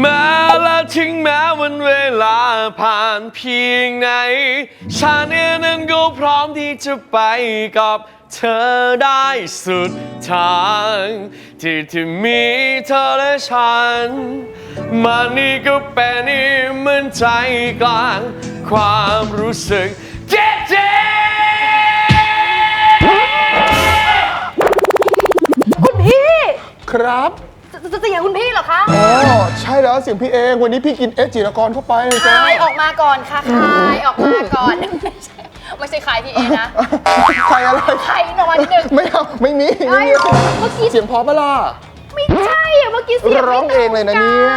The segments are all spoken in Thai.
แม้และถึงแม้วันเวลาผ่านเพียงไหน ฉันเองนั้นก็พร้อมที่จะไปกับเธอได้สุดทาง ที่ที่มีเธอและฉันมันนี่ก็เป็นอีกเหมือนใจกลาง ความรู้สึกเจ๊เจ๊คุณพี่ครับ เสียงคุณพี่เหรอคะอ๋อใช่แล้วเสียงพี่เองวันนี้พี่กินเอสจิรกรเข้าไปเลยจ้าคายออกมาก่อนค่ะคายออกมาก่อนไม่ใช่ไม่ใช่คายพี่เอนะใครอะไรคายออกมานิดนึงไม่เอาไม่มีไม่มีไม่เมื่อกี้เสียงเพอปะล่ะไม่ใช่อะเมื่อกี้เสียงไม่ร้องเองเลยนะเนี่ย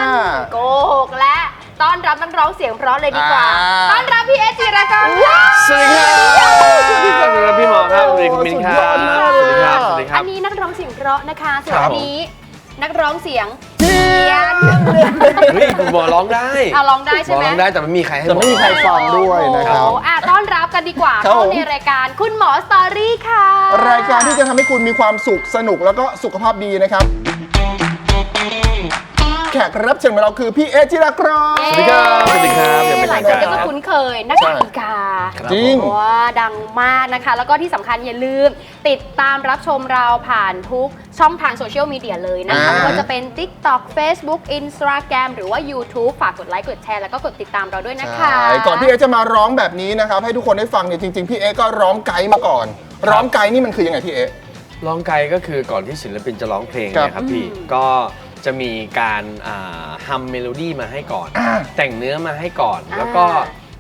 โกหกและต้อนรับนักร้องเสียงเพราะเลยดีกว่าอ่าต้อนรับพี่เอจิรากรค่ะสวัสดีครับสวัสดีครับสวัสดีครับพี่หมอครับสวัสดีคุณมินครับสุดยอดสวัสดีคมากรับเลยสวัสดีครัอับนนี้นักร้องเสียงเพราะนะคะส่วนครับอันนี้ นักร้องเสียงเทียนเฮ้ยคุณหมอร้องได้อะร้องได้หมใช่อไหมร้องได้แต่ไม่มีใครให้จะไม่มีใครฟังด้วยนะครับ โอ้โหอะต้อนรับกันดีกว่าครับเข้าผม ในรายการคุณหมอสตอรี่ค่ะ รายการที่จะทำให้คุณมีความสุขสนุกแล้วก็สุขภาพดีนะครับแขกรับเชิญของเราคือพี่เอจิรากรเย้สวัสดีครับสวัสดีครับอย่าเป็นหลายคนก็จะคุ้นเคยนักการอีกาครับจริงว้าดังมากนะคะ แล้วก็ที่สำคัญอย่าลืม ติดตามรับชมเราผ่านทุกช่องทางโซเชียลมีเดียเลยนะคะอ่า ไม่ว่าจะเป็น TikTok Facebook Instagram หรือว่า YouTube ฝากกดไลค์กดแชร์แล้วก็กดติดตามเราด้วยนะคะ ใช่ก่อนพี่เอจะมาร้องแบบนี้นะครับให้ทุกคนได้ฟังเนี่ยจริงๆพี่เอก็ร้องไกด์มาก่อน ร้องไกด์นี่มันคือยังไงพี่เอ ร้องไกลก็คือก่อนที่ศิลปินจะร้องเพลงครับเนะครับพี่ ก็ จะมีการอ่าฮัมเมโลดี้มาให้ก่อนอ่าแต่งเนื้อมาให้ก่อนอ่าแล้วก็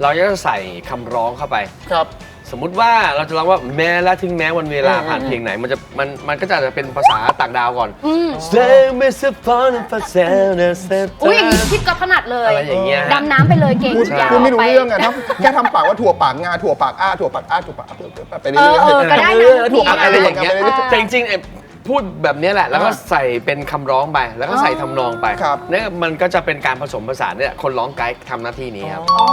เราจะใส่คำร้องเข้าไป ครับ สมมุติว่าเราจะร้องว่าแม้และถึงแม้วันเวลาอืมผ่านเพลงไหน มันจะมันมันก็จะอาจจะเป็นภาษาต่างดาวก่อนอืม Say me so fun and fast and set อุ้ยอย่างนี้พี่ก็ถนัดเลยอะไรอย่างเงี้ยฮะดำน้ำไปเลยเก่งพูดยาวพูดไม่รู้ปเรื่องอะถ้าแค่ทำปากว่าถั่วปากงาถั่วปากอ้าถั่วปากอ้าถั่วปากอ้าไปเรื่เออยอเออๆก็ได้นะเออถั่วปากอะไรอย่างเงี้ยไปรื่อแต่จริงๆไอ้ พูดแบบเนี้ยแหละ แล้วก็อ่าใส่เป็นคำร้องไป แล้วก็ใส่ทำนองไปครับ เนี่ยมันก็จะเป็นการผสมผสานเนี่ยคนร้องไกด์ทำหน้าที่นี้ครับ อ๋อ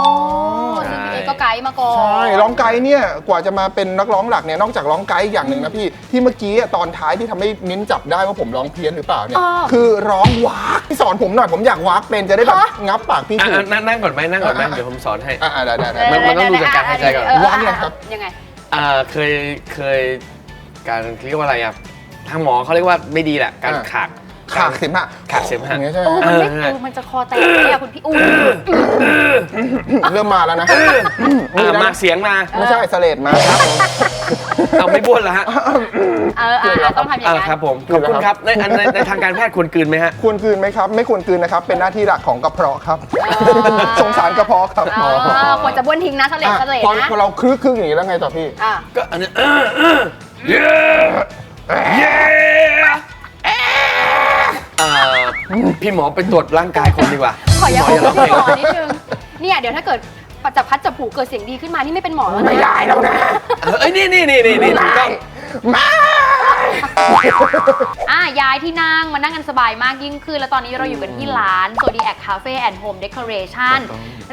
ใช่ซึ่งพี่เอก็ไกด์มาก่อน ใช่ร้องไกด์เนี่ยกว่าจะมาเป็นนักร้องหลักเนี่ยนอกจากร้องไกด์อย่างหนึ่งนะพี่ที่เมื่อกี้อะตอนท้ายที่ทำให้มิ้นจับได้ว่าผมร้องเพี้ยนหรือเปล่าเนี่ยคือร้องวากพี่สอนผมหน่อยผมอยากวากเป็นจะได้แบบงับปากพี่อะถูกอะนั่งนั่งก่อนไหมนั่งก่อนไหมอะเดี๋ยวผมสอนให้ อ่าได้ได้ได้ มันมันต้องดูจากการหายใจก่อนเเวางเลยครับ ยังไง อ่าเคยเคยการเรียกว่าอะไรอะ ทางหมอเขาเรียกว่าไม่ดีแหละการอ่า ขากขากเสมหะขากเสมหะอย่างเงี้ยใช่ไหเอมอมันไม่เออเออมันจะคอแตกเลยอะคุณพี่อุ้ยเริ่มมาแล้วนะอะมาเสียงมาไม่ใช่สเลดมาครับเอาไม่บ้วนแล้วฮะเอออะอะต้องทำอย่างอ่านั้นครับผมขอบคุณครับในอันในในทางการแพทย์ควรกลืนไหมฮะ ควรกลืนไหมครับ ไม่ควรกลืนนะครับ เป็นหน้าที่หลักของกระเพาะครับ สงสารกระเพาะครับอ๋อควรจะบ้วนทิ้งนะทะเลอะทะเลพอนะพอเราคลึกคลึกอย่างนี้แล้วไงต่อพี่ อะก็อันนี้เออเออเย้ เย้เอ่อพี่หมอไปตรวจร่างกายคนดีกว่าขออนุญาตพี่หมอขอย่าร้องเพลงอนิดนึงเนี่ยเดี๋ยวถ้าเกิดจับพัดจับผูเกิดเสียงดีขึ้นมานี่ไม่เป็นหมอแล้วนะไม่ได้แล้วนะ เอ้ยนี่นี่นี่นี่นี่ถูกต้องมา อะย้ายที่นั่งมานั่งกันสบายมากยิ่งขึ้น แล้วตอนนี้เราอยู่กันที่ร้าน Zodiac Cafe and Home Decoration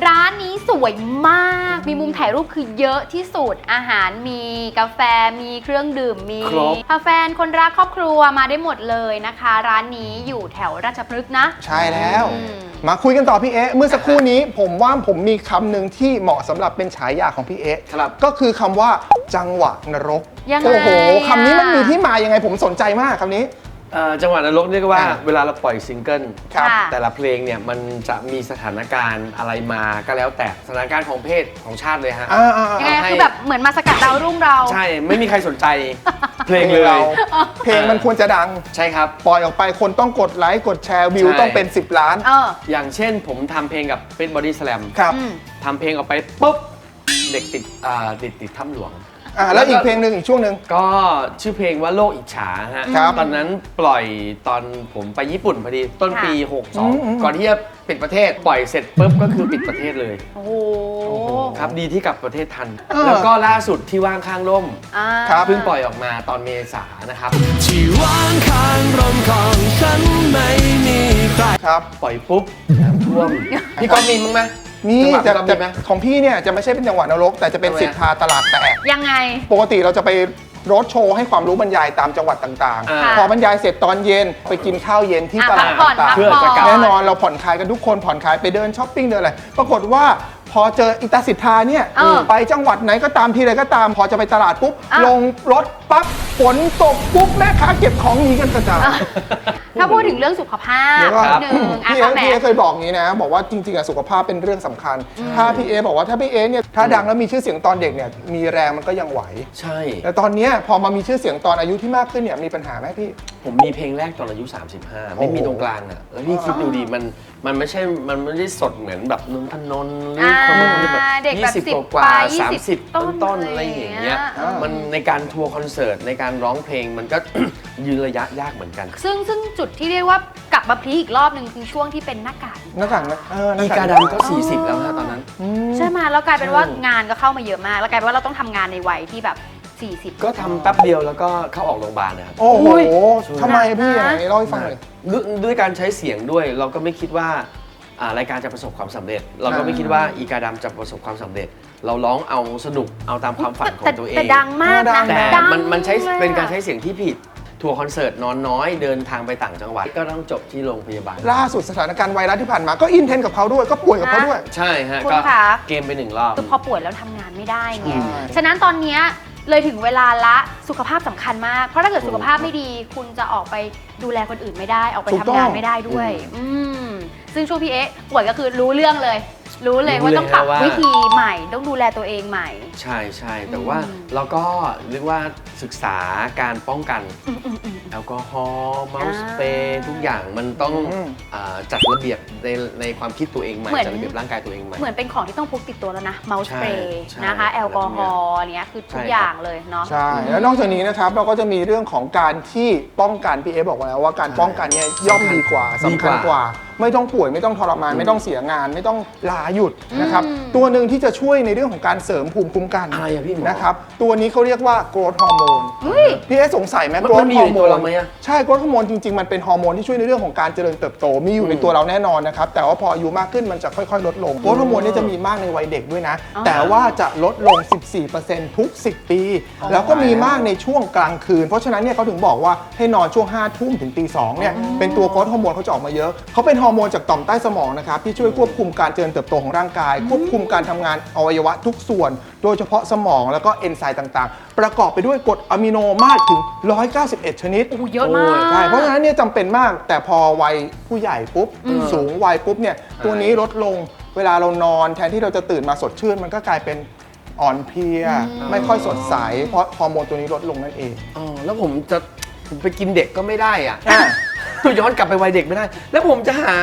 ร้านนี้สวยมาก มีมุมถ่ายรูปคือเยอะที่สุด อาหารมีกาแฟมีเครื่องดื่มมีครบถ้าแฟนคนรักครอบครัวมาได้หมดเลยนะคะ ร้านนี้อยู่แถวราชพฤกษ์นะ ใช่แล้ว อืม มาคุยกันต่อพี่เอ๊ะเมื่อสักครู่นี้ผมว่าผมมีคำหนึ่งที่เหมาะสำหรับเป็นฉายาของพี่เอ๊ะครับ ก็คือคำว่าจังหวะนรกยังไงโอ้โหอะคำนี้มันมีที่มายังไงผมสนใจมากคำนี้ เอ่อจังหวะนรกเรียกว่าอ่า เวลาเราปล่อยซิงเกิลครับ ค่ะ แต่ละเพลงเนี่ยมันจะมีสถานการณ์อะไรมาก็แล้วแต่สถานการณ์ของเพศของชาติเลยฮะ อ่าอ่ายังไงให้ คือแบบเหมือนมาสกัดดาวรุ่งเรา ใช่ไม่มีใครสนใจเพลงเลยราเพลงมันควรจะดัง ใช่ครับ ปล่อยออกไปคนต้องกดไลค์กดแชร์วิวใช่ ต้องเป็น 10 ล้าน เออ อย่างเช่นผมทำเพลงกับเป็นบอดี้สแลมครับ อืม ทำเพลงออกไปปุ๊บ เด็กติดอ่าติดติดถ้ำหลวง อ่าแล้วอีกเพลงหนึ่งอีกช่วงหนึ่ง ก็ชื่อเพลงว่าโลกอิจฉาฮะครับตอนนั้นปล่อยตอนผมไปญี่ปุ่นพอดีต้นปีอืมอืม62 ก่อนที่จะปิดประเทศปล่อยเสร็จปุ๊บก็คือปิดประเทศเลย โอ้โหครับดีที่กลับประเทศทัน เออ แล้วก็ล่าสุดที่ว่างข้างร่มอ่าครับ เพิ่งปล่อยออกมาตอนเมษานะครับ ที่ว่างข้างร่มของฉันไม่มีใครครับ ปล่อยปุ๊บน้ำท่วมพี่ก๊อฟมีมั้งไหม นี่จัจะงหวะจะมีไหม ของพี่เนี่ยจะไม่ใช่เป็นจังหวะนรก แต่จะเป็นทำไมสิทธาตลาดแตก ยังไง ปกติเราจะไปรถโชว์ให้ความรู้บรรยายตามจังหวัดต่างอ่า ๆ พอบรรยายเสร็จตอนเย็นไปกินข้าวเย็นที่อะตลาดพักผ่อนต่างเพื่อพักจะกลับผ่ๆแน่นอนเราผ่อนคลายกันทุกคนผ่อนคลายไปเดินช้อปปิ้งเดินอะไรปรากฏว่าพอเจออิตาสิทธาเนี่ยเออไปจังหวัดไหนก็ตามทีไรก็ตาม พอจะไปตลาดปุ๊บ อะลงรถปั๊บฝนตกปุ๊บแม่ค้าเก็บของหนีกันกระจาย ถ้าพูดถึงเรื่องสุขภาพเดี๋ยวก่อนนิดนึงอะพี่เอค่ะแหมพี่เอเคยบอกงี้นะ บอกว่าจริงๆอะสุขภาพเป็นเรื่องสำคัญ ถ้าพี่เอบอกว่าถ้าพี่เอเนี่ยถ้าดังแล้วมีชื่อเสียงตอนเด็กเนี่ยมีแรงมันก็ยังไหว ใช่ แต่ตอนเนี้ยพอมามีชื่อเสียงตอนอายุที่มากขึ้นเนี่ยมีปัญหาไหมพี่ ผมมีเพลงแรกตอนอายุ 35 ไม่มีตรงกลางอะ แล้วพี่คิดดูดิมันมันไม่ใช่ มันไม่ได้สดเหมือนแบบนนทนนท์หรือคนนู้นที่แบบอ่าเด็กแบบยี่สิบ10กว่าปลายสามสิบต้ต้นนๆต้นอะอะไรไรออย่าย่างงเงี้เงี้ยยมันในการทัวร์คอนเสิร์ตในการร้องเพลงมันก็ ยืนระยะยากเหมือนกันซึ่งซึ่งจุดที่เรียกว่ากลับมาพีคอีกรอบหนึ่งคือช่วงที่เป็นหน้ากากหน้ากากนะเออหน้อีกาดำก็ 40 แล้วฮะตอนนั้นอืมใช่ไหมแล้วกลายเป็นว่าใช่งานก็เข้ามาเยอะมาก แล้วกลายเป็นว่าเราต้องทำงานในวัยที่แบบ 40 ก็ทำแป๊บเดียวแล้วก็เข้าออกโรงพยาบาลนะครับ โอ้โหอุ้ยทำไมพี่หนักนะไหนเล่าให้ฟังหน่อย ด้วยด้วยการใช้เสียงด้วยเราก็ไม่คิดว่าอ่า รายการจะประสบความสำเร็จ เราก็ไม่อ่าคิดว่าอีกาดำจะประสบความสำเร็จ เราร้องเอาสนุกเอาตามความฝันของแต่ตัวเอง แต่ดังมากดันะงแต่ดังมันมันใช้ลยอะเป็นการใช้เสียงที่ผิด ทัวร์คอนเสิร์ตนอนน้อยเดินทางไปต่างจังหวัด ก็ต้องจบที่โรงพยาบาล ล่าสุดสถานการณ์ไวรัสที่ผ่านมาก็อินเทนกับเขาด้วยก็ป่วยกับเขาด้วย ใช่ฮะคุณก็คะ เกมไปหนึ่งรอบ คือพอป่วยแล้วทำงานไม่ได้ไง ใช่ ฉะนั้นตอนเนี้ยเลยถึงเวลาละสุขภาพสำคัญมาก เพราะถ้าเกิดสุขภาพไม่ดี คุณจะออกไปดูแลคนอื่นไม่ได้ ออกไปถูกทำต้อง งานไม่ได้ด้วย อืม ซึ่งช่วงพี่เอ๊ะป่วยก็คือรู้เรื่องเลย รู้เลยว่าต้องปรับวิธีใหม่ ต้องดูแลตัวเองใหม่ ใช่ใช่แต่ว่าอืม เราก็เรียกว่า ศึกษาการป้องกันอืมอืมอืมแอลกอฮอล์เมาส์อ่าสเปรย์ทุกอย่างมันต้องอืมอาจัดระเบียบในในความคิดตัวเองใหม่เหมือน จัดระเบียบร่างกายตัวเองใหม่ เหมือนเป็นของที่ต้องพกติดตัวแล้วนะ เมาส์สเปรย์ใช่นะคะ แอลกอฮอล์เนี้ยคือทุกใช่ครับ อย่างเลยเนาะ ใช่ แล้วนอกจากนี้นะครับเราก็จะมีเรื่องของการที่ป้องกันพี่เอบอกมาแล้วว่าการป้องกันเนี่ยย่อมดีกว่าดีสำกคัญว่ากว่า ไม่ต้องป่วยไม่ต้องทรมานไม่ต้องเสียงาน ไม่ต้องลาหยุดนะครับ อืม ตัวหนึ่งที่จะช่วยในเรื่องของการเสริมภูมิคุ้มกันอะไรอะพี่หมอ นะครับ ตัวนี้เขาเรียกว่าโกรทฮอร์โมนเฮ้ย พี่เอสงสัยไหมมันโกรมัทนมีฮออยู่ร์ในโมตัวนเราไหมอะ ใช่โกรทฮอร์โมนจริงๆ มันเป็นฮอร์โมนที่ช่วยในเรื่องของการเจริญเติบโตมีอยู่ในตัวเราแน่นอนนะครับ แต่ว่าพออายุมากขึ้นมันจะค่อยๆ ลดลงโกรทฮอร์โมนเนี่ยจะมีมากในวัยเด็กด้วยนะ อ๋อ แต่ว่าจะลดลง 14%ทุก 10 ปี แล้วก็มีมากในช่วงกลางคืน เพราะฉะนั้นเนี่ยเขาถึงบอกว่าให้นอนช่วง5ทุ่มถึงตี2เนี่ยเป็นตัวโกรทฮอร์โมนเขาจะออกมาเยอะเขาเป็นฮอร์โมนจากต่อมใต้สมองนะครับที่ช่วยควบคุมการเจริญเติบโตของร่างกาย ควบคุมการทำงานอวัยวะทุกส่วน โดยเฉพาะสมองแล้วก็เอนไซม์ต่างๆประกอบไปด้วยกรดอะมิโนมากถึง 191 ชนิด โอ้โหเยอะมาก ใช่ เพราะฉะนั้นเนี่ยจำเป็นมาก แต่พอวัยผู้ใหญ่ปุ๊บ สูงวัยปุ๊บเนี่ยตัวนี้ลดลงเวลาเรานอนแทนที่เราจะตื่นมาสดชื่น มันก็กลายเป็นอ่อนเพลีย ไม่ค่อยสดใส เพราะฮอร์โมนตัวนี้ลดลงนั่นเอง อ๋อแล้วผมจะผมไปกินเด็กก็ไม่ได้อะอะย้อนกลับไปวัยเด็กไม่ได้ แล้วผมจะหา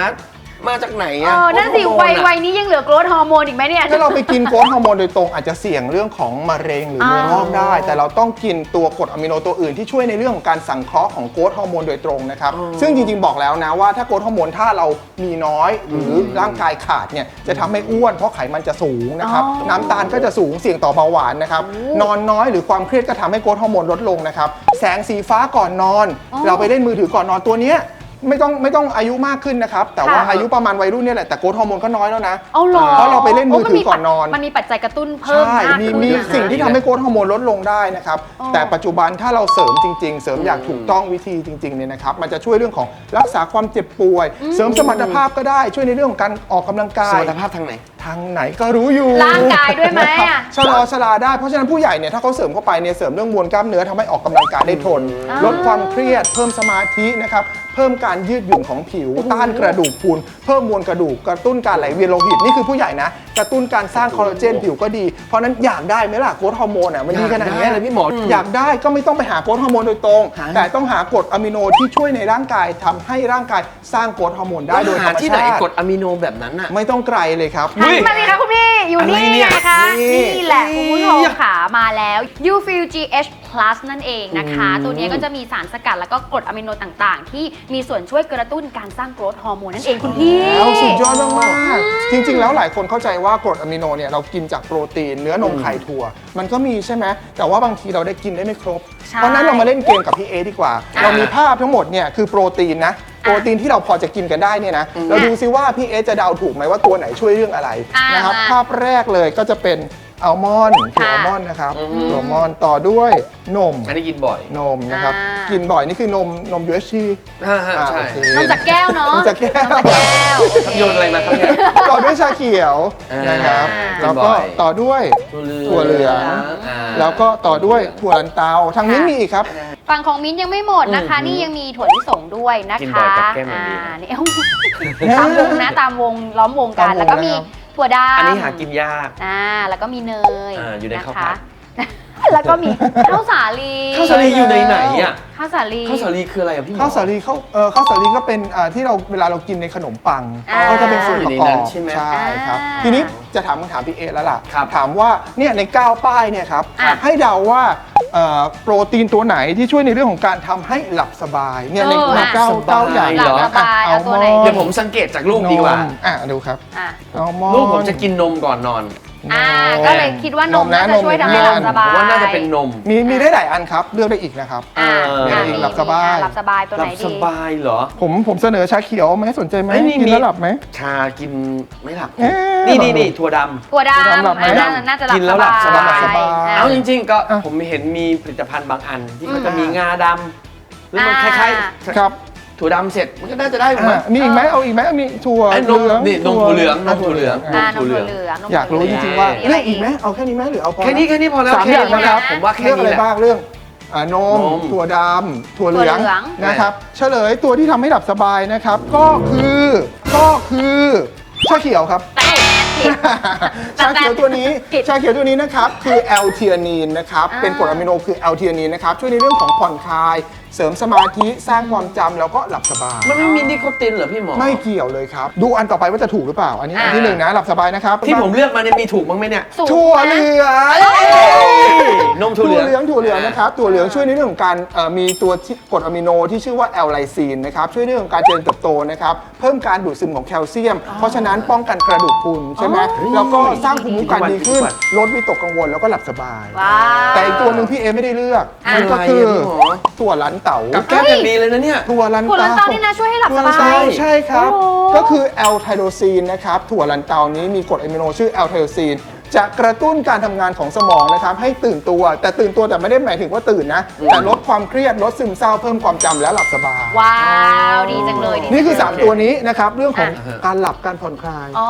มาจากไหนเออะอนั่นสิฮอร์โมวัยอะวัยนี้ยังเหลือโกรทฮอร์โมนอีกไหมเนี่ย ถ้าเราไปกินโกรทฮอร์โมนโดยตรงอาจจะเสี่ยงเรื่องของมะเร็งหรือเนื้องอกได้ แต่เราต้องกินตัวกรดอะมิโนตัวอื่นที่ช่วยในเรื่องของการสังเคราะห์ของโกรทฮอร์โมนโดยตรงนะครับ ซึ่งจริงๆบอกแล้วนะว่าถ้าโกรทฮอร์โมนถ้าเรามีน้อยหรือร่างกายขาดเนี่ยจะทำให้อ้วนเพราะไขมันจะสูงนะครับ อ๋อ น้ำตาลก็จะสูงเสี่ยงต่อเบาหวานนะครับ นอนน้อยหรือความเครียดก็ทำให้โกรทฮอร์โมนลดลงนะครับ แสงสีฟ้าก่อนนอน เราไปเล่นมือถือก่อนนอนตัวเนี้ย ไม่ต้องไม่ต้องอายุมากขึ้นนะครับ แต่ว่าค่ะอายุประมาณวัยรุ่นเนี่ยแหละแต่โกรทฮอร์โมนก็น้อยแล้วนะ เอาหรอเพราะเราไปเล่นมือถือก่อนนอน มันมีปัจจัยกระตุ้นเพิ่มใช่มากมีขึ้นมีนะคะสิ่งที่ทำให้โกรทฮอร์โมนลดลงได้นะครับ อ๋อ แต่ปัจจุบันถ้าเราเสริมจริง ๆ เสริมอย่างถูกต้องวิธีจริงๆเนี่ยนะครับ มันจะช่วยเรื่องของรักษาความเจ็บป่วย เสริมสมรรถภาพก็ได้ช่วยในเรื่องของการออกกำลังกาสย มรรถภาพทางไหนทางไหนก็รู้อยู่ร่างกายด้วยไหมนะครับอะชะลอชะลาได้เพราะฉะนั้นผู้ใหญ่เนี่ยถ้าเขาเสริมเข้าไปเนี่ยเสริมเรื่องมวลกล้ามเนื้อทำให้ออกกำลังกายได้ทนอ่าลดความเครียด เพิ่มสมาธินะครับเพิ่มการยืดหยุ่นของผิว ต้านกระดูกพรุนเพิ่มมวลกระดูกกระตุ้นการไหลเวียนโลหิตนี่คือผู้ใหญ่นะกระตุ้นการสร้างคอลลาเจนผิวก็ดีเพราะฉะนั้นอยากได้ไหมล่ะโกรทฮอร์โมนอะมันดีขนาดเนี้อยากได้เลยพี่หมอ อยากได้ก็ไม่ต้องไปหาโกรทฮอร์โมนโดยตรง หา แต่ต้องหากรดอะมิโนที่ช่วยในร่างกายทำให้ร่างกายสร้างโกรทฮอร์โมนได้โดยธรหารมที่ไหนชาติกรดอะมิโนแบบนั้นอะ ไม่ต้องไกลเลยครับหันมาสิคะคุณพี่ อยู่นี่อะไรเนี่ยไงคะนี่นี่แหละคุณผู้ชมนี่ค่ะมาแล้ว u f i l GH Plus นั่นเองนะคะอืมตัวนี้ก็จะมีสารสกัดแล้วก็กรดอะมิโนต่างๆ ที่มีส่วนช่วยกระตุ้นการสร้างโกรทฮอร์โมนนั่นเองคุณพี่ แล้วสุดยอดมากๆจริง ๆ แล้วหลายคนเข้าใจว่ากรดอะมิโนเนี่ยเรากินจากโปรตีนเนื้อนมไข่ถั่ว มันก็มีใช่ไหมแต่ว่าบางทีเราได้กินได้ไม่ครบ ใช่เพราะฉะนั้นเรามาเล่นเกมกับพี่เอดีกว่า อ่าเรามีภาพทั้งหมดเนี่ยคือโปรตีนนะโปรตีนที่เราพอจะกินกันได้เนี่ยนะเราดูซิว่าพี่เอจะเดาถูกไหมว่าตัวไหนช่วยเรื่องอะไรอ่านนะครับมาภาพแรกเลยก็จะเป็นอัลมอนด์ถั่วค่ะอัลมอนด์นะครับอืมถั่วอัลมอนด์ต่อด้วยนมอันนี้กินบ่อย นมนะครับอ่ากิกินบ่อยนี่คือนมนม UHT อ่าฮะอ่าใช่ โอเคนมจากแก้วเนาะนมจากแก้ว นมจากแก้วโอเคโยนอะไรมาครับเนี่ย ต่อด้วยชาเขียวอ่านนะครับอ่าแล้วก็กินบ่อย ต่อด้วยถั่วเหลืองอ่าแล้วก็ต่อด้วยถั่วลันเตาทางนี้มีอีกครับ ฝั่งของมิ้นท์ยังไม่หมดนะคะ อืมนี่ยังมีถั่วลิสงด้วยนะกินบ่คะอยกับแก้มมันดีอ่านี่เอ้าตามวงนะตามวงล้อมวงกันตามวงแล้วก็มีนะครับ ถั่วดำอันนี้หากินยาก อ่าแล้วก็มีเนยอ่าอยู่ในะข้าวคะผัดแล้วก็มีข้าวสาลีข้าวสาลีอยู่ในไหนอะข้าวสาลี ข้าวสาลีคืออะไรอะพี่หมอข้าวสาลีข้าวเออข้าวสาลีก็เป็นอ่าที่เราเวลาเรากินในขนมปังอ่าก็จะเป็นส่วนประกอยู่ในนั้อบนใช่ไหมใช่ครับ อ่าทีนี้จะถามคำถามพี่เอแล้วล่ะ ครับถามว่าเนี่ยใน 9 ป้ายเนี่ยครับ อะให้เดาว่าเอ่อ โปรตีนตัวไหนที่ช่วยในเรื่องของการทำให้หลับสบายเนี่ยในเออในเก้าหลับสบายเก้าอย่างหลับสบายอะเอาตัวไหนอัลมอนด์เดี๋ยวผมสังเกตจากรูปดีกว่านมอะดูครับอะ อัลมอนด์ ลูกผมจะกินนมก่อนนอน อ่าก็เลยคิดว่านมนมนะน่าจะช่วยทำให้หลับสบายผมว่าน่าจะเป็นนมมีมีได้หลายอันครับ เลือกได้อีกนะครับ อ่าเอออ่ามีมีหลับสบายอ่หลับสบายตัวหไหลันบสดี บายเหรอ ผมผมเสนอชาเขียวไหมสนใจไหมไม่มีกินมี แล้วหลับไหม ชากินไม่หลับ เอ๊ะนี่นี่นี่ถั่วดถั่วดถั่วดำหลับำไหมอ่าน่าจะหลับกินแล้วหลับสบายหลับสบายำอะ เอาจริง ๆ ก็อะผมเห็นมีผลิตภัณฑ์บางอันที่มันอืมจะมีงาดำหรือมันคอ่าล้ายๆ ครับ ถั่วดำเสร็จมันก็น่าจะได้ถูกไหมอะมีอีกไหมเอาอีกไหมมีถั่วไอ้นมเหลืองนี่นมถั่วเหลืองนมถั่วเหลืองอ่าะนมถั่วเหลืองนมถั่วเหลือง อยากรู้จริงๆว่ามีะเลืไรอกอีกไหมเอาแค่นี้ไหมหรือเอาพอแค่นี้แค่นี้พอแล้วสามแค่อย่างนี้นะครับผมว่าแค่เลือกนี้อะไรแหละ บ้างเรื่องอ่านมนม ถั่วดำถั่วเหลืองถั่วเหลือง นะครับเฉลยตัวที่ทำให้หลับสบายนะครับ ก็คือก็คือชาเขียวครับ แต่ผิด ชาเขียวตัวนี้ผิดชาเขียวตัวนี้นะครับคือแอลเทียนีนนะครับอ่าเป็นกรดอะมิโนคือแอลเทียนีนนะครับช่วยในเรื่องของผ่อนคลาย เสริมสมาธิสร้างความจำแล้วก็หลับสบาย มันไม่มีนิโคตินเหรอพี่หมอ ไม่เกี่ยวเลยครับ ดูอันต่อไปว่าจะถูกหรือเปล่า อันนี้อันอ่าที่หนึ่งนะหลับสบายนะครับที่ผมเลือกมาเนี่ยมีถูกบ้างไหมเนี่ย สูงถั่วนะเหลือง นมถั่วเหลืองเหลือง ถั่วเหลืองนะครับถั่วเหลืองช่วยในเรื่องของการเอ่อมีตัวที่กรดอะมิโนที่ชื่อว่าแอลไลซีนนะครับช่วยในเรื่องของการเจริญเติบโตนะครับเพิ่มการดูดซึมของแคลเซียม เพราะฉะนั้นป้องกันกระดูกพรุนใช่ไหมอ๋อแล้วก็สร้างภูมิคุ้มกันดีขึ้นทุกวันลดวิตกกังวลแล้วก็หลับสบาย ว้าว แต่อีกตัวหนึ่งพี่เอไม่ได้เลือกอะนั่นก็คืออะไรอะพี่หมอ ถั่วลันเต๋ากับแก้มอย่างดีเลยนะเนี่ย ถั่วลันถั่วลันเตาเตานี่นะช่วยให้หลับถั่สวลันบาเตายใช่ครับ โอ้โหก็คือแอลไทโรซีนนะครับถั่วลันเตานี้มีกรดอะมิโนชื่อแอลไทโรซีน จะกระตุ้นการทำงานของสมองนะครับให้ตื่นตัว แต่ตื่นตัวแต่ไม่ได้หมายถึงว่าตื่นนะแต่ลดความเครียดลดซึมเศร้าเพิ่มความจำและหลับสบายว้าวดีจังเลยดีจังเลยนี่คือ 3 ตัวนี้นะครับเรื่องของอะการหลับการผ่อนคลาย อ๋อ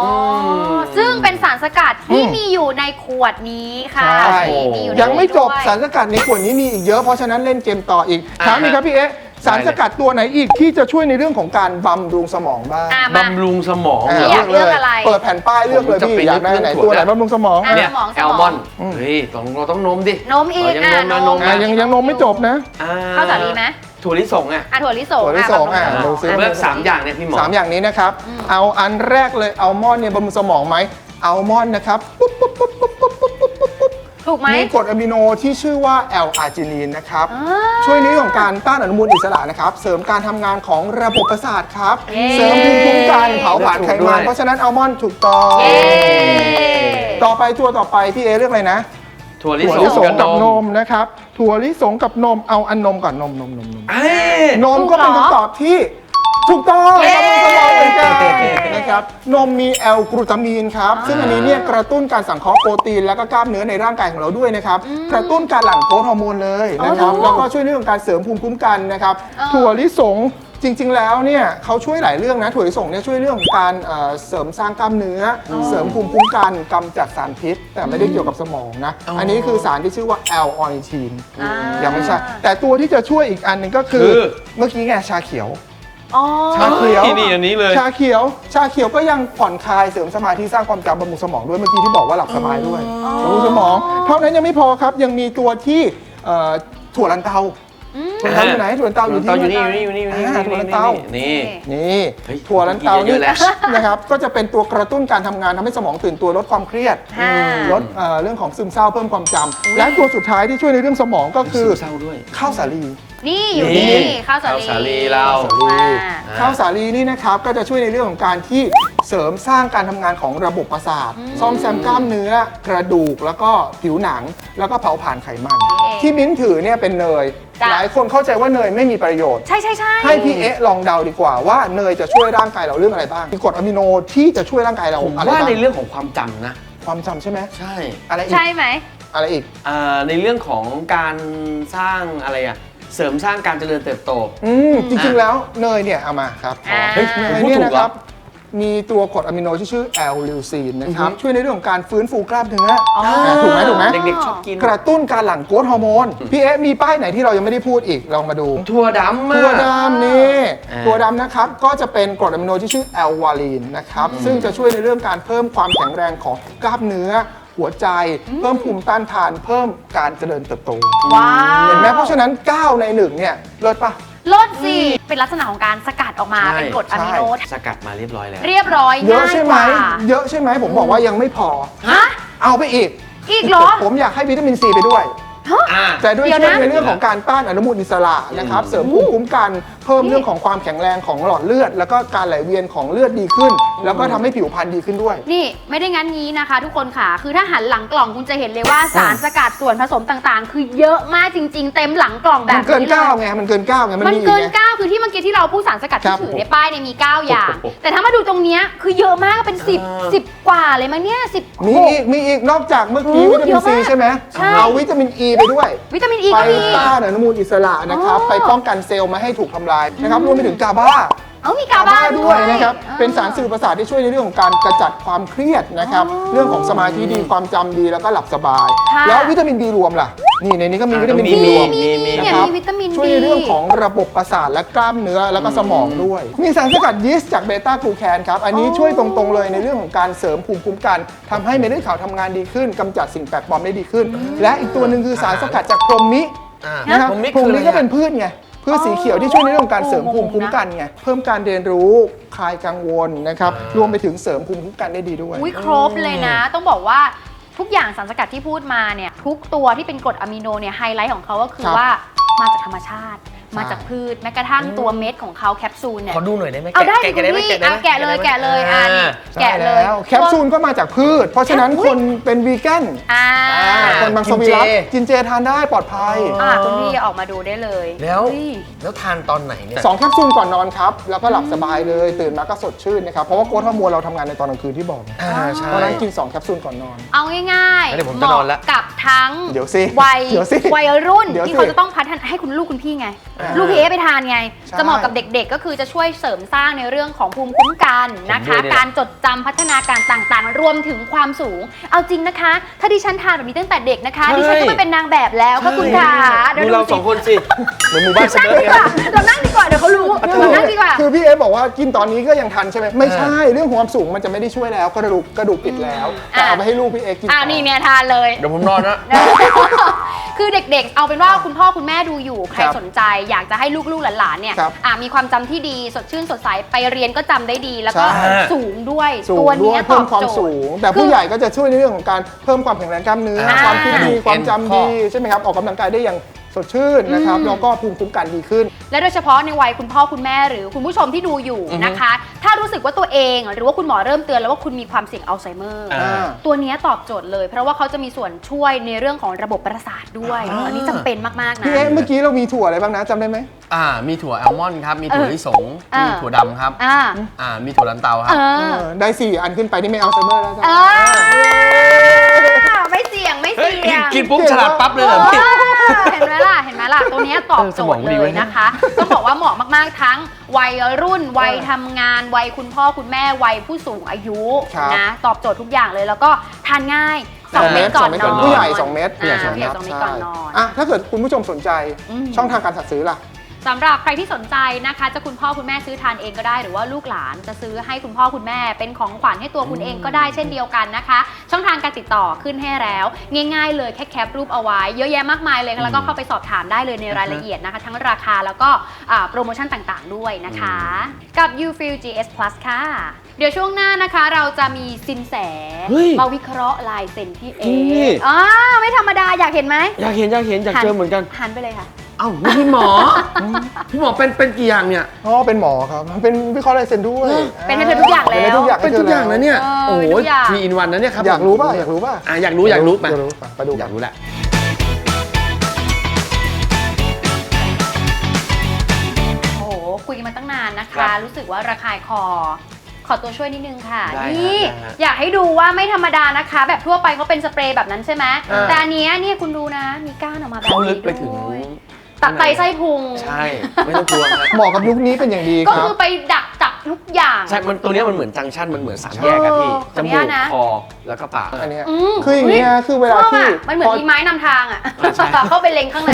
อซึ่งเป็นสารสกัดที่อืม มีอยู่ในขวดนี้ค่ะใช่ นี่มีอยู่ในยังไม่จบด้วย สารสกัดในขวดนี้มีอีกเยอะเพราะฉะนั้นเล่นเกมต่ออีกอ่าถามอีกครับพี่เอ๊ะ สารสกัดตัวไหนอีกที่จะช่วยในเรื่องของการบำรุงสมองบ้างบำรุงสมองเหรอยากเลือกอะไร เปิดแผ่นป้ายเลือกเลยพี่อยากได้ไหนตัวไหนบำรุงสมองเนี่ยมอมอง แอลมอนด์เฮ้ยต้องเราต้องนมดินมอีกยังนมอะนะยังยังนมไม่จบนะ อ่ข้าวสาลีไหมถั่วลิสงอะถั่วลิสงถั่วลิสงอะ บำรุสเลือกสามอย่างเนี่ยพี่หมอ สามอย่างนี้นะครับ เอาอันแรกเลยอัลมอนเนี่ยบำรุงสมองไหมอัลมอนนะครับปุ๊บปุ๊บปุ๊บปุ๊บ ถูกไหมมีกรดอะมิโนที่ชื่อว่าแอลอาร์จินีนนะครับอ่าช่วยในเรื่องของการต้านอนุมูลอิสระนะครับ เสริมการทำงานของระบบประสาทครับ เย้ เสริมภูมิคุ้มกันเผาผลาญไขด้มัวนยเพราะฉะนั้นอัลมอนด์ถูกต้องเย้ต่อไปตัวต่อไปพี่เอเลือกอะไรนะ ถั่วลิถั่วสลิงสงกับกับนนมมนะครับถั่วลิสงกับนมเอาอันนมก่อนนมนมนมนมเอ้ยนมก็เป็นคำตอบที่ ถูกต้องเย้บำรุงสมองเหมือนกันนะครับนมมีแอลกลูตามีนครับ ซึ่งอันนี้เนี่ยกระตุ้นการสังเคราะห์โปรตีน และก็กล้ามเนื้อในร่างกายของเราด้วยนะครับ กระตุ้นการหลั่งโกรทฮอร์โมนเลยนะครับอ๋อแล้วก็ช่วยในเรื่องของการเสริมภูมิคุ้มกันนะครับอ๋อถั่วลิสงจริง ๆ แล้วเนี่ยเขาช่วยหลายเรื่องนะถั่วลิสงเนี่ยช่วยเรื่องของการเอ่อเสริมสร้างกล้ามเนื้ออเสริมภูมิคุ้มกันกำจัดสารพิษ แต่ไม่ได้เกี่ยวกับสมองนะอ๋ออัอันนี้คือสารที่ชื่อว่าแอลออนิทีนอ่ายังไม่ใช่แต่ตัวที่จะช่วยอีกอันหนึ่งก็คือคือ เมื่อกี้ไงชาเขียว อ๋อ ชาเขียวนี่นี่อันนี้เลย ชาเขียว ชาเขียวก็ยังผ่อนคลายเสริมสมาธิสร้างความจำบำรุงสมองด้วยเมื่อกี้ที่บอกว่าหลับสบายด้วยบำรุงสมอง เท่านั้นยังไม่พอครับยังมีตัวที่เอ่อถั่วลันเตา ถั่วลันเตาอยู่ไหนถั่วลันเตาอยู่ที่เตาอยู่นี่อยู่นี่อยู่นี่อยู่นี่อ่าถั่วลันเตา นี่ นี่เฮ้ยถั่วลันเตากินเยนี่อะๆแล้ว นะครับก็จะเป็นตัวกระตุ้นการทำงานทำให้สมองตื่นตัวลดความเครียดค่ะ ลดเอ่อเรื่องของซึมเศร้าเพิ่มความจำและตัวสุดท้ายที่ช่วยในเรื่องสมองก็คือซึมเศร้าด้วย ข้าวสาลี นี่อยู่นี่นี่ข้าวสาลีข้าวสาลีเราอ่า ข้าวสาลีนี่นะครับก็จะช่วยในเรื่องของการที่ เสริมสร้างการทำงานของระบบประสาท ซ่อมแซมกล้ามเนื้อกระดูกแล้วก็ผิวหนังแล้วก็เผาผลาญไขมันนี่เองที่มิ้นถือเนี่ยเป็นเนย จ้ะ หลายคนเข้าใจว่าเนยไม่มีประโยชน์ ใช่ใช่ใช่ให้พี่เอ๊ะลองเดาดีกว่าว่าเนยจะช่วยร่างกายเราเรื่องอะไรบ้างมีกรดอะมิโนที่จะช่วยร่างกายเราผมอะไรว่าบ้างในเรื่องของความจำนะคความจำใช่ไหมใช่อะไรอีกใช่ไหม อะไรอีก อ่าในเรื่องของการสร้างอะไรอะเสริมสร้างการเจริญเติบโต อืมจริงๆแล้วเนยเนี่ยเอามาครับอ่า เฮ้ยเนยพูดเนี่ยถูกนะเหรอครับ มีตัวกรดอะมิโนที่ชื่อแอลลิวซีนนะครับอือฮึช่วยในเรื่องของการฟื้นฟูกล้ามเนื้ออ๋ออ่าถูกไหมถูกไหมเด็กๆชอบกิน กระตุ้นการหลั่งโกรทฮอร์โมนพี่เอ๊ะมีป้ายไหนที่เรายังไม่ได้พูดอีกลองมาดู ถั่วดำอะตัวดำนี่อ่าตัวดำนะครับก็จะเป็นกรดอะมิโนที่ชื่อแอลวาลีนนะครับซึ่งจะช่วยในเรื่องการเพิ่มความแข็งแรงของกล้ามเนื้อ หัวใจ เพิ่มภูมิต้านทาน เพิ่มการเจริญเติบโตว้าว เห็นไหมเพราะฉะนั้น 9 ใน 1 เนี่ยเลิศปะ ลดสิ เป็นลักษณะของการสกัดออกมาใช่เป็นกรดอะมิโน สกัดมาเรียบร้อยแล้ว เรียบร้อยเยอะง่ายใช่กไหมว่าเยอะใช่ไหม ผมบอกว่ายังไม่พอ ฮะ เอาไปอีก อีกเหรอ ผมอยากให้วิตามินซีไปด้วยอ่า แต่ด้วยเดี๋ยวช่วยนะ ในเรื่องของการต้านอนุมูลอิสระนะครับ เสริมภูมิคุ้มกันเพิ่มเรื่องของความแข็งแรงของหลอดเลือด แล้วก็การไหลเวียนของเลือดดีขึ้น แล้วก็ทำให้ผิวพรรณดีขึ้นด้วย นี่ไม่ได้งั้นงี้นะคะ ทุกคนค่ะ คือถ้าหันหลังกล่องคุณจะเห็นเลยว่าสารสกัดส่วนผสมต่างๆ คือเยอะมากจริง ๆ เต็มหลังกล่องแบมับนเกินนี้เลยเก้าไงมันเกินเก้าไงมันมันมีอีกเกินไง9คือที่เมื่อกี้ที่เราพูดสารสกัดครัที่บ ถือในป้ายเนี่ยมี9อย่างโอ้โหแต่ถ้ามาดูตรงเนี้ยคือเยอะมากเป็นเออ10 10กว่าเลยมั้งเนี่ย10มีอีกมีอีกนอกจากเมื่อกี้โอ้วิตามิเยนอะซีมากใช่ไหมใช่ เอาวิตามินอ e ีไปด้วย วิตามินอีไปก็มี ต้านอนุมูลอิสระนะครับอ๋อไปป้องกันเซลล์ไม่ให้ถูกทำลายนะครับรวมไปถึงกาบาเอ้ามีกาบ้าด้วยนะครับอ่เป็นสารสื่อประสาทที่ช่วยในเรื่องของการกระจัดความเครียดนะครับอ๋อเรื่องของสมาธิดีความจำดีแล้วก็หลับสบายค่ะแล้ววิตามินดีรวมล่ะนี่ในนี้ก็มีวิตามินมีดีรวมมีมีเนี่ยนะครับมีวิตามินช่วยในเรื่องของระบบประสาทและกล้ามเนื้อแล้วก็สมองด้วย มีสารสกัดยีสต์จากเบต้ากลูแคนครับอันนี้ช่วยตรงๆเลยในเรื่องของการเสริมภูมิคุ้มกันทำให้เม็ดเลือดขาวทำงานดีขึ้นกำจัดสิ่งแปลกปลอมได้ดีขึ้น และอีกตัวหนึ่งคือสารสกัดจากพรหมนิอ่านะครับผมมิพรหมคือนิอะไรก็อะเป็นพืชไง พืชสีเขียวที่ช่วยในเรื่องของการเสริมภูมิคุ้มงงๆนะกันไงเพิ่มการเรียนรู้คลายกังวลนะครับรวมไปถึงเสริมภูมิคุ้มกันได้ดีด้วย อุ้ยครบเลยนะ ต้องบอกว่าทุกอย่างสารสกัดที่พูดมาเนี่ยทุกตัวที่เป็นกรดอะมิโนเนี่ยไฮไลท์ของเขาก็คือครับ ว่ามาจากธรรมชาติ มาจากพืชแม้กระทั่งตัวเม็ดของเขาแคปซูลเนี่ยขอดูหน่อยได้ไหมเอาได้แกะแกะได้ไหมคุณพี่แกะได้ไหมเอาแกะเลยแกะเลยอ่านี่ใช่แกะเลยแล้วแคปซูลก็มาจากพืช เพราะฉะนั้นคนเป็นวีแกนอ่าอ่าคนบางสวิรัตกินเจทานได้ปลอดภัยอ่าคุณพี่ออกมาดูได้เลย แล้วเฮ้ยแล้วทานตอนไหนเนี่ยสองแคปซูลก่อนนอนครับ แล้วก็หลับสบายเลยตื่นมาก็สดชื่นนะครับเพราะว่าโกรทฮอร์โมนเราทำงานในตอนกลางคืนที่บอกอ่าใช่เพราะฉะนั้นกิน 2 แคปซูลก่อนนอน เอาง่ายเดี๋ยวผมเหจะนอมาะนละกับทั้งเดี๋ยวสิวัยเดี๋ยวสิวัยรุ่นเดี๋ยวที่สิเขาจะต้องพัฒนาให้คุณลูกคุณพี่ไงอ่าลูกพี่เอไปทานไง ใช่ จะเหมาะกับเด็กๆ ก็คือจะช่วยเสริมสร้างในเรื่องของภูมิคุ้มกันนะคะผมด้วยเนี่ย การจดจำพัฒนาการต่างๆ รวมถึงความสูง เอาจริงนะคะ ถ้าดิฉันทานแบบนี้ตั้งแต่เด็กนะคะ ดิฉันก็ไม่เป็นนางแบบแล้วค่ะคุณขาเดี๋ยวดูเราสิสองคนสิเหมือนหมู่บ้านสนั่งเกิร์ตดีกว่าเรานั่งดีกว่าเดี๋ยวเขารู้เรานั่งดีกว่า คือพี่เอบอกว่ากินตอนนี้ก็ยังทันใช่ไหมไม่ใช่เรื่องความสูงมันจะไม่ได้ช่วยแล้วกระดูกกระดูกปิดแล้วแต่เอาไปให้ลูกพี่เอกินอ่านี่เนี่ยทานเลย เดี๋ยวผมนอนนะ คือเด็กๆ เอาเป็นว่าคุณพ่อคุณแม่ดูอยู่ ใครครับสนใจ อยากจะให้ลูกๆหลานๆเนี่ยครับอะมีความจำที่ดีสดชื่นสดใสไปเรียนก็จำได้ดีแล้วก็ใช่ สูงด้วย สูตังวด้วเนี้ยยตเพิ่อมบความโจทสูย์ ง แต่ผู้ใหญ่ก็จะช่วยในเรื่องของการเพิ่มความแข็งแรงกล้ามเนื้อ อ่าความคิดดีเอ็นความจำข้อดีใช่ไหมครับออกกำลังกายได้อย่าง สดชื่นนะครับอืมแล้วก็ภูมิคุ้มกันดีขึ้น และโดยเฉพาะในวัยคุณพ่อคุณแม่หรือคุณผู้ชมที่ดูอยู่นะคะ ถ้ารู้สึกว่าตัวเองหรือว่าคุณหมอเริ่มเตือนแล้วว่าคุณมีความเสี่ยงอัลไซเมอร์อ่าตัวเนี้ยตอบโจทย์เลย เพราะว่าเขาจะมีส่วนช่วยในเรื่องของระบบประสาทด้วยอ่าอันนี้จำเป็นมาก ๆ นะพี่เอ๊ะเมื่อกี้เรามีถั่วอะไรบ้างนะจำได้ไหมอ่า มีถั่วแอลมอนด์ครับ มีถั่วเออลิสงอ่ามีมีถั่วดำครับอ่าอ่า มีถั่วลันเตาคเอรับอเออได้สี่อันขึ้นไปนี่ไม่เอาไซเมอร์แล้วจ้ะเออไม่เสี่ยงไม่เฮ้ยเสี่ยงกินปุ๊บฉลาดปั๊บเลยเหรอพี่เห็นไหมล่ะเห็นไหมล่ะตัวเนี้ยตอบโจทย์เออสมองดีเลไว้ยนะนะคะ ต้องบอกว่าเหมาะมากๆทั้งวัยรุ่นวัยทำงาน วัยคุณพ่อคุณแม่วัยผู้สูงอายุครับ นะตอบโจทย์ทุกอย่างเลยแล้วก็ทานง่าย2เม็ดก่อนนอนผู้ใหญ่ 2 เม็ดอ่าผู้ใหญ่สองเม็ดก่อนนอน อะถ้าเกิดคุณผู้ชมสนใจอืม ช่องทางการสั่งซื้อล่ะ สำหรับใครที่สนใจนะคะ จะคุณพ่อคุณแม่ซื้อทานเองก็ได้ หรือว่าลูกหลานจะซื้อให้คุณพ่อคุณแม่ เป็นของขวัญให้ตัวคุณเองก็ได้เช่นเดียวกันนะคะ ช่องทางการติดต่อขึ้นให้แล้ว ง่ายๆเลยแค่แคปรูปเอาไว้ เยอะแยะมากมายเลยแล้วก็เข้าไปสอบถามได้เลยในรายละเอียดนะคะ ทั้งราคาแล้วก็อ่าโปรโมชั่นต่างๆ ด้วยนะคะ กับ u f i l GS Plus ค่ะเดี๋ยวช่วงหน้านะคะเราจะมีสินแสเฮ้ยมาวิเคราะห์ลายเซ็นพี่เอจริงดิอ่าไม่ธรรมดาอยากเห็นไหมอยากเห็นอยากเห็นอยากเจอเหมือนกันหันไปเลยค่ะ เอ้านี่พี่หมอ พี่หมอเป็นเป็นกี่อย่างเนี่ย อ๋อเป็นหมอครับ เป็นวิเคราะห์ลายเซ็นด้วยเป็นให้เธอทุกอย่างแล้ว เป็นให้ทุกอย่างเป็นทุกอย่างนะเนี่ย เออโอ้โหเป็นทุกอย่าง ทีอินวันนะเนี่ยครับอยากรู้ป่ะอยากรู้ป่ะอะอยากรู้อยากรู้ไปอยากรู้ไปไปดูอกัยาน กรู้แหละ โอ้โห คุยกันมาตั้งนานนะครัคะ บรู้สึกว่าระคายคอขขอตัวช่วยนิดนึงค่ะ ได้ฮะนี่ ได้ฮะอยากให้ดูว่าไม่ธรรมดานะคะ แบบทั่วไปเขาเป็นสเปรย์แบบนั้นใช่ไหมอ่า แต่อันเนี้ยเนี่ยคุณดูนะ มีก้านออกมาแบบเขานี้ลึกไปถึงด้วย ตัดไตไส้พุง ใช่ ไม่ต้องกลัวนะเหมาะกับยุคนี้เป็นอย่างดีก็ครับ คือไปดักจับ ทุกอย่าง ใช่มันตัวเนี้ยมันเหมือนจังชันมันเหมือนสามแยกอะพี่เออจขออนุมูญากตนะคอแล้วก็ปาก อันเนี้ยอืมคืออย่างเงี้ยคือเวลาชอบที่อะมันเหมือนพอมีไม้นำทางอะใช่ เข้าไปเล็งข้างใน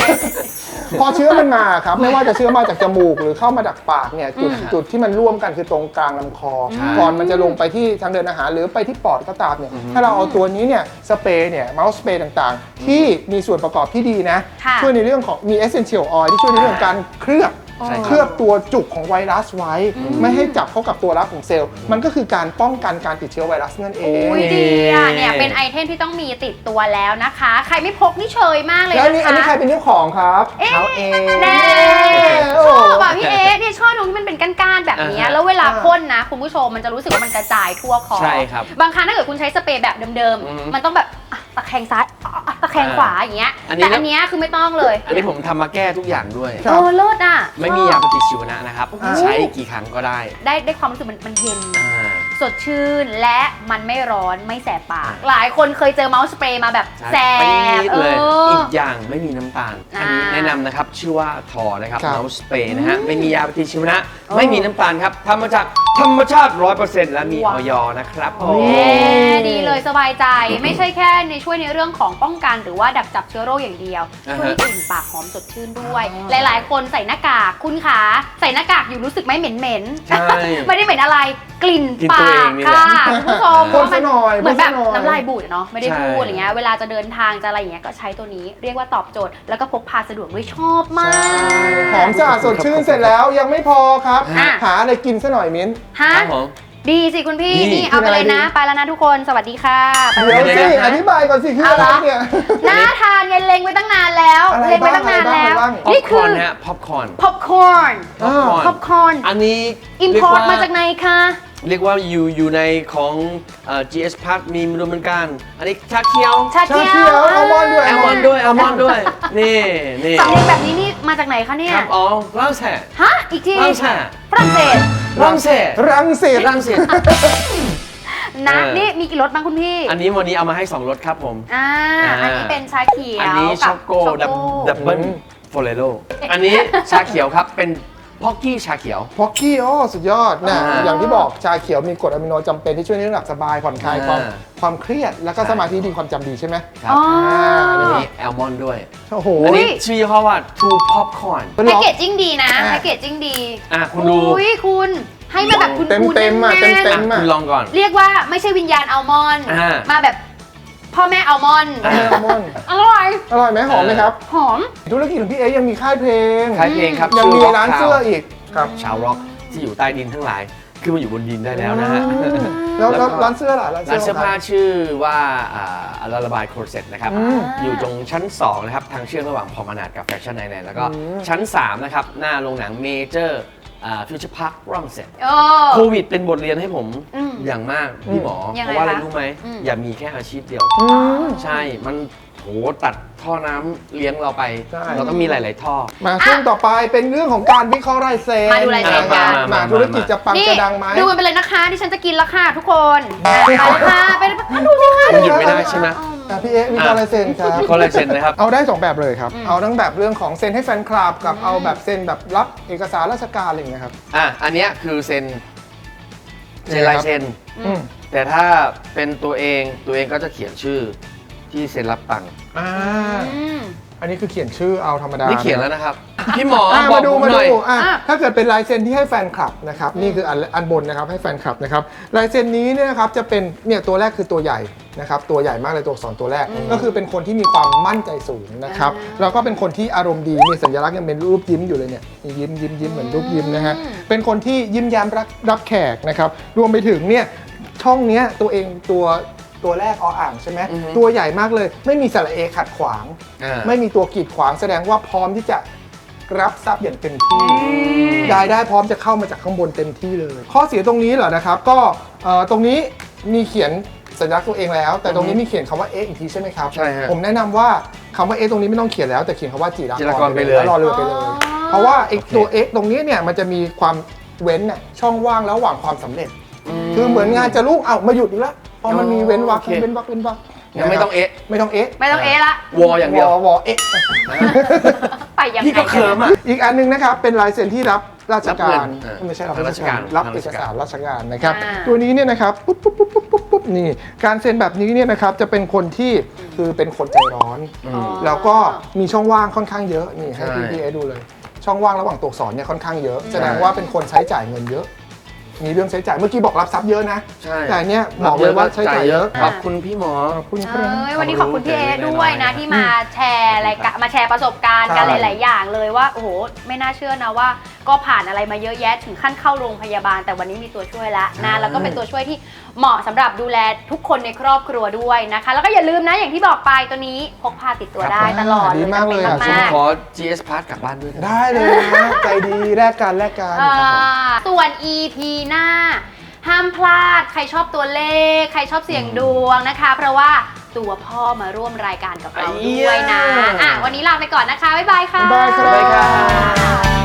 พอเชื้อมันมาครับไม่ว่าจะเชื้อมาจากจมูกหรือเข้ามาจากปากเนี่ยจุดอืมจุดที่มันร่วมกันคือตรงกลางลำคอใช่ก่อนมันจะลงไปที่ทางเดินอาหารหรือไปที่ปอดก็ตามเนี่ยอือฮึถ้าเราเอาตัวนี้เนี่ยสเปรย์เนี่ยเมาส์สเปรย์ต่างๆ ที่มีส่วนประกอบที่ดีนะ ค่ะ ช่วยในเรื่องของมี essential oil ที่ช่วยในเรื่องของการเคลือบ ใช่ครับ เคลือบตัวจุกของไวรัสไว้ ไม่ให้จับเข้ากับตัวรับของเซลล์ มันก็คือการป้องกันการติดเชื้อไวรัสนั่นเอง อุ้ยดีอะเนี่ยเป็นไอเทมที่ต้องมีติดตัวแล้วนะคะ ใครไม่พกนี่เชยมากเลยแล้วนี่นะคะอันนี้ใครเป็นเจ้าของครับเอ๊ะเขาเองแน่โอ้ชอบอะพี่เอ๊ะเนี่ยชอบตรงที่มันเป็นก้านๆแบบเนี้ยอ่าฮะแล้วเวลาพ่นนะ คุณผู้ชมมันจะรู้สึกว่ามันกระจายทั่วคอใช่ครับบางครั้งถ้าเกิดคุณใช้สเปรย์แบบเดิมอือฮึ ๆ มันต้องแบบอะ ตะแคงซ้ายอะอะตะแคงขวาอย่างเงี้ยอันนี้แต่อันเนี้ยคือไม่ต้องเลยอันนี้ผมทำมาแก้ทุกอย่างด้วย ครัเอบอเลิศอะไม่มีชยาอบปฏิชีวนะนะครับอ่าใช้กี่ครั้งก็ได้ได้ได้ความรู้สึกมันมันเย็น อ่า สดชื่นและมันไม่ร้อนไม่แสบปาก หลายคนเคยเจอเมาส์สเปรย์มาแบบใช่แสปี๊บดเอเลยอ อีกอย่างไม่มีน้ำตาล อันนี้อ่าแนะนำนะครับชื่อว่าทอนะครับครับ เมาส์สเปรย์นะฮะไม่มียาปฏิชีวนะ โอ้ไม่มีน้ำตาลครับทำมาจากธรรมชาติ 100%และมีอว้าว อยนะครับผโอ้มเย้ดีเลยสบายใจไม่ใช่แค่ในช่วยในเรื่องของป้องกันหรือว่าดักจับเชื้อโรคอย่างเดียวอ่าฮะช่วยให้กลิ่นปากหอมสดชื่นด้วย หลาย ๆ คนใส่หน้ากากคุณขาใส่หน้ากากอยู่รู้สึกไหมเหม็นเหม็นๆใช่ ไม่ได้เหม็นอะไรกลิ่นกลิ่นปาตัวเองกนี่แหละ ค่ะคุณผู้ชมพ่นซะหน่อยเหมือนแบบพ่นซะหน่อยน้ำลายบูดอะเนาะไม่ได้ใช่พูดอะไรเงี้ยเวลาจะเดินทางจะอะไรอย่างเงี้ยก็ใช้ตัวนี้เรียกว่าตอบโจทย์ แล้วก็พกพาสะดวกด้วยชอบมาก หอมสะอาดสดชื่นเสร็จแล้วยังไม่พอครับ อะ หาอะไรกินซะหน่อยมิ้น ฮะครับผม ดีสิคุณพี่นี่ นี่เอาไปเลยนะคืออะไรดีไปแล้วนะทุกคนสวัสดีค่ะไปเดี๋ยวเลยสิเดี๋ยวนะอธิบายก่อนสิคือเอาอะเหไรรอเนี่ย น่าทานไงเล็งไว้ตั้งนานแล้ว อะไรเล็งไว้ตั้งนานแล้วบ้างอะไรบ้างป๊อนี่ปคคืออร์นฮะป๊อปคอร์นพ็อปคอร์นอ่าพ็อปคอร์นอันนี้อิมเรียพอร์ตว่มาจากไหนคะ เรียกว่าอยู่อยู่ในของเอ่อ GS Park มีรวมเหมือนกัน อันนี้ชาเขียวชาชาเขีเขียยววอัลมอนด์ด้วยแอลมอนด์ด้วยแอลมอนด์ด้วย นี่นี่สำเนียงแบบนี้นี่มาจากไหนคะเนี่ย ครับอ๋อรังเศสฮะ อีกทีรังเศสฝรั่งเศส รังเศสรังสิตรังเศส นะ เออ นี่มีกี่รสบ้างคุณพี่ อันนี้วันนี้เอามาให้ 2รสครับผม อ่าอ่าอันนี้เป็นชาเขียวอันนี้บช็อกโกช็อกดับดับเบิลโฟเรโลอันนี้ชาเขียวครับเป็น พ็อกกี้ชาเขียว พ็อกกี้โอ้สุดยอดนะอ่าอย่างที่บอกชาเขียวมีกรดอะมิโนจำเป็นที่ช่วยในเรื่องหลับสบายผ่อนคลายความอ่า ความเครียดแล้วก็ใช่สมาธิดีความจำดีใช่ไหมครับอ๋อ อันอนี้แอลมอนด์ด้วย โอ้โห อันนี้ชื่อยี่ห้อว่า Two Popcorn เป็นแพ็กล็อกเกจจิ้งดีนะอ่าแพ็กเกจจิ้งดีอะคุณดูอุ้ยคุณให้มาแบบคุณเต็มคุณเต็มๆอะแน่นๆเต็มอะคุณลองก่อน เรียกว่าไม่ใช่วิญญาณอัลมอนด์อ่า มาแบบ พ่อแม่อัลมอนด์อ่าอัลมอนด์อร่อย อร่อยไหมหอมไหมครับ หอม ธุรกิจของพี่เอ๊ยังมีค่ายเพลงคล้ายเพลงครับยังมีชื่ร้าน Rock เสื้อ Town อีกครับชาวร็อกที่อยู่ใต้ดินทั้งหลายขึ้นมาอยู่บนดินได้แล้วนะฮะ แล้วแล้แล้ววก็ร้านเสื้อล่ะร้านร้านเสื้เสื้ออผ้าชื่อว่าอ่าระบายโครเซ็ตนะครับอืมอยู่ตรงชั้น 2 นะครับ ทางเชื่อมระหว่างพอมานาดกับแฟชั่นไอแลนด์แล้วก็อืมชั้น 3 นะครับ หน้าโรงหนังเมเจอร์ ฟิวเจอร์พาร์ครังเซ็ตโอ้ โควิดเป็นบทเรียนให้ผมอืมอย่างมากพี่หมอ ยังเพไงราะว่าอะไรคะรู้ไหม อืม อย่ามีแค่อาชีพเดียวอืมใช่มันโหตัดท่อน้ำเลี้ยงเราไป ใช่ เราต้องมีหลาย ๆ ท่อ มาช่วงต่อไปเป็นเรื่องของการวิเคราะห์ลายเซ็นมาดูลายเซ็นกันมามาธุรกิจจะปังนี่จะดังไหม ดูกันไปเลยนะคะที่ฉันจะกินแล้วค่ะทุกคนอะไปเลยค่ะไปเลยค่ะดูสิคะมันหยุดไม่ได้ใช่ไหมอ่ะพี่เอ๊วิเคราะห์ลายเซ็นครับคอลลาเจนนะครับ เอาได้สองแบบเลยครับ เอาทั้งแบบเรื่องของเซ็นให้แฟนคลับกับเอาแบบเซ็นแบบรับเอกสารราชการอะไรอย่างเงี้ยครับ อะอันเนี้ยคือเซ็นเซ็นลายเซ็น อืมแต่ถ้าเป็นตัวเองตัวเองก็จะเขียนชื่อที่เซ็นรับตังค์ อ่า อืม อันนี้คือเขียนชื่อเอาธรรมดานี่เขียนแล้วนะครับ พี่หมออะบอมากดูผมมาหน่อยดูอะอะ ถ้าเกิดเป็นลายเซ็นที่ให้แฟนคลับนะครับนี่คืออันอันบนนะครับให้แฟนคลับนะครับลายเซ็นนี้เนี่ยนะครับจะเป็นเนี่ยตัวแรกคือตัวใหญ่นะครับตัวใหญ่มากเลยตัวอักษรตัวแรก ก็คือเป็นคนที่มีความมั่นใจสูงนะครับแล้วก็เป็นคนที่อารมณ์ดีมีสัญลักษณ์ยังเป็นรูปยิ้มอยู่เลยเนี่ยยิ้มยิ้มยิ้มเหมือนรูปยิ้มนะฮะเป็นคนที่ยิ้มแย้มรับรับแขกนะครับรวมไปถึงเนี่ย ช่องเนี้ยตัวเองตัว ตัวแรกออ่างใช่ไหมอือฮึตัวใหญ่มากเลย ไม่มีสระเอขัดขวาง อ่า ไม่มีตัวกีดขวางแสดงว่าพร้อมที่จะรับทรัพย์อย่างเต็มที่รายได้พร้อมจะเข้ามาจากข้างบนเต็มที่เลย ข้อเสียตรงนี้เหรอนะครับ ก็เอ่อตรงนี้มีเขียนสัญลักษณ์ตัวเองแล้ว แต่ตรงนี้มีเขียนคำว่าเอ๊ะอีกทีใช่ไหมครับใช่ฮะผมแนะนำว่าคำว่าเอ๊ะตรงนี้ไม่ต้องเขียนแล้วแต่เขียนคำว่าจีรจิรากรไปเลย แล้วรอเรือไปเลย อ๋อ เพราะว่าไอ้โอเคตัวเอ๊ะตรงนี้เนี่ยมันจะมีความเว้นน่ะช่องว่างระหว่างความสำเร็จ คือเหมือนงานจะรุ่งเอ้ามาหยุดอีกแล้ว พอมันมีเว้นวักโอเค เว้นวักเว้นวักงั้นไม่ต้องเอ๊ะ ไม่ต้องเอ๊ะไม่ต้องเอะละ วออย่างเดียว วอวอเอ๊ะ ไปยังไงพี่ก็เคิร์มอะ อีกอันหนึงนะครับเป็นลายเซ็นที่รับราชการรับเงินเออไม่ใช่รับทางราราชชกาการรรับทางเอราชกการสารราชการนะครับ อ่า ตัวนี้เนี่ยนะครับปุ๊บปุ๊บปุ๊บปุ๊บปุ๊บปุ๊บนี่การเซ็นแบบนี้เนี่ยนะครับจะเป็นคนที่คือเป็นคนใจร้อน อ๋อ แล้วก็มีช่องว่างค่อนข้างเยอะนี่ให้ใช่พี่พีเอดูเลย ช่องว่างระหว่างตัวอักษรเนี่ยค่อนข้างเยอะ แสดงว่าเป็นคนใช้จ่ายเงินเยอะ มีเรื่องใช้จ่ายเมื่อกี้บอกรับทรัพย์เยอะนะใช่ แต่เนี่ยบอกเลยว่าใช้จ่ายเยอะขอบคุณพี่หมอ ขอบคุณคเอรับ้ยวันนี้ขอบคุณพี่เอด้วยนะที่มาแชร์รายการมาแชร์ประสบการณ์ใช่กันหลาย ๆ อย่างเลยว่าโอ้โหไม่น่าเชื่อนะว่า ก็ผ่านอะไรมาเยอะแยะถึงขั้นเข้าโรงพยาบาล แต่วันนี้มีตัวช่วยแล้วนะแล้วก็เป็นตัวช่วยที่เหมาะสำหรับดูแลทุกคนในครอบครัวด้วยนะคะ แล้วก็อย่าลืมนะอย่างที่บอกไปตัวนี้พกพาติดตัวได้ตลอดดีมากเลยอะจำเป็นผมมากขอ GS Pass กลับบ้านด้วยนะได้เลยนะ ใจดีแลกกันแลกกัน ๆอ่าครับผมส่วน EP หน้า ห้ามพลาดใครชอบตัวเลข ใครชอบเสี่ยงดวงนะคะ เพราะว่าตัวพ่อมาร่วมรายการกับเราด้วยนะไอ้ยะอะวันนี้ลาไปก่อนนะคะบ๊ายบายค่ะ บ๊ายบายครับบ๊ายบายครับ